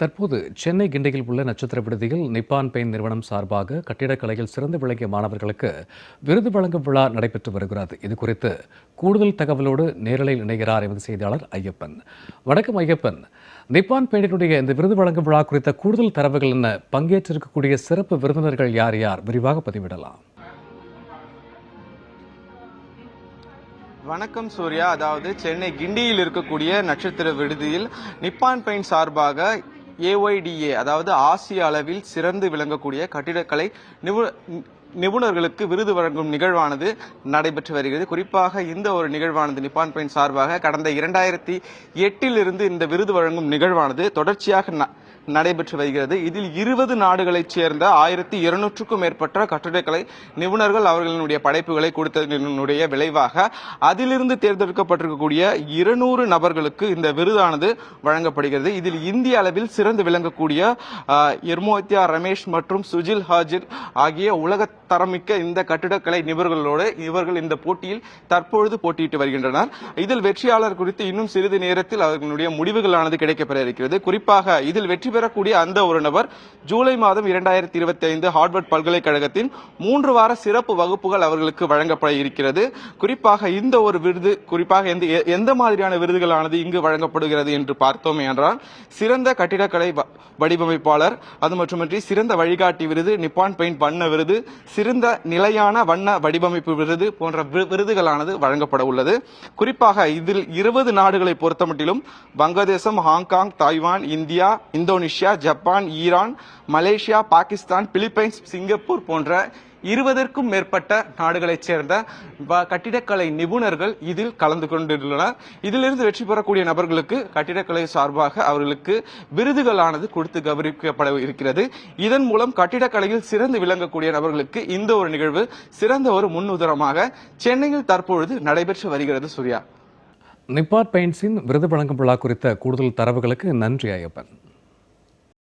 தற்போது சென்னை கிண்டியில் உள்ள நட்சத்திர விடுதியில் நிப்பான் பெயின் நிறுவனம் சார்பாக கட்டிடக்கலையில் சிறந்து விளங்கிய மாணவர்களுக்கு விருது வழங்கும் விழா நடைபெற்று வருகிறது. இது குறித்து கூடுதல் தகவலோடு நேரலையில் இணைகிறார் எமது செய்தியாளர் ஐயப்பன். வணக்கம் ஐயப்பன். நிப்பான் பெயிண்டினுடைய இந்த விருது வழங்கும் விழா குறித்த கூடுதல் தரவுகள் என்ன? பங்கேற்றிருக்கக்கூடிய சிறப்பு விருந்தினர்கள் யார் யார்? விரிவாக பதிவிடலாம். வணக்கம் சூர்யா. அதாவது சென்னை கிண்டியில் இருக்கக்கூடிய நட்சத்திர விடுதியில் நிப்பான் பெயிண்ட் சார்பாக ஏஒய்டிஏ அதாவது ஆசிய அளவில் சிறந்து விளங்கக்கூடிய கட்டிடக்கலை நிபு நிபுணர்களுக்கு விருது வழங்கும் நிகழ்வானது நடைபெற்று வருகிறது. குறிப்பாக இந்த ஒரு நிகழ்வானது நிப்பான் பெயின் சார்பாக கடந்த இரண்டாயிரத்தி எட்டில் இருந்து இந்த விருது வழங்கும் நிகழ்வானது தொடர்ச்சியாக ந- நடைபெற்று வருகிறது. இதில் இருபது நாடுகளைச் சேர்ந்த ஆயிரத்தி இருநூற்றுக்கும் மேற்பட்ட கட்டிடக்கலை நிபுணர்கள் அவர்களினுடைய படைப்புகளை கொடுத்ததனுடைய விளைவாக அதிலிருந்து தேர்ந்தெடுக்கப்பட்டிருக்கக்கூடிய இருநூறு நபர்களுக்கு இந்த விருதானது வழங்கப்படுகிறது. இதில் இந்திய அளவில் சிறந்து விளங்கக்கூடிய எர்மோத்யா ரமேஷ் மற்றும் சுஜில் ஹாஜிர் ஆகிய உலக தரமிக்க இந்த கட்டிடக்கலை நிபுணர்களோடு இவர்கள் இந்த போட்டியில் தற்பொழுது போட்டியிட்டு வருகின்றனர். இதில் வெற்றியாளர் குறித்து இன்னும் சிறிது நேரத்தில் அவர்களுடைய முடிவுகளானது கிடைக்கப்பெற இருக்கிறது. குறிப்பாக இதில் வெற்றி பெறக்கூடிய அந்த ஒரு நபர் ஜூலை மாதம் இரண்டாயிரத்தி இருபத்தி ஐந்து ஹார்வர்ட் பல்கலைக்கழகத்தின் மூன்று வார சிறப்பு வகுப்புகள் அவர்களுக்கு வழங்கப்பட இருக்கிறது. குறிப்பாக இந்த ஒரு விருது குறிப்பாக எந்த எந்த மாதிரியான விருதுகளானது இங்கு வழங்கப்படுகிறது என்று பார்த்தோம் என்றால் சிறந்த கட்டிடக்கலை வடிவமைப்பாளர் அது மட்டுமின்றி சிறந்த வழிகாட்டி விருது நிப்பான் பெயிண்ட் வண்ண விருது சிறந்த நிலையான வண்ண வடிவமைப்பு விருது போன்ற விருதுகளானது வழங்கப்பட உள்ளது. குறிப்பாக இதில் இருபது நாடுகளை பொறுத்தமட்டிலும் வங்கதேசம் Hong Kong Taiwan India Indonesia Japan Iran Malaysia Pakistan Philippines Singapore போன்ற இருபதற்கும் மேற்பட்ட நாடுகளைச் சேர்ந்த கட்டிடக்கலை நிபுணர்கள் இதில் கலந்து கொண்டுள்ளனர். இதிலிருந்து வெற்றி பெறக்கூடிய நபர்களுக்கு கட்டிடக்கலை சார்பாக அவர்களுக்கு விருதுகளானது கொடுத்து கௌரவிக்கப்பட இருக்கிறது. இதன் மூலம் கட்டிடக்கலையில் சிறந்து விளங்கக்கூடிய நபர்களுக்கு இந்த ஒரு நிகழ்வு சிறந்த ஒரு முன்னுதாரணமாக சென்னையில் தற்பொழுது நடைபெற்று வருகிறது சூர்யா. நிப்பான் பெயின்ஸின் விருது வழங்கும் விழா குறித்த கூடுதல் தரவுகளுக்கு நன்றி ஐயப்பன்.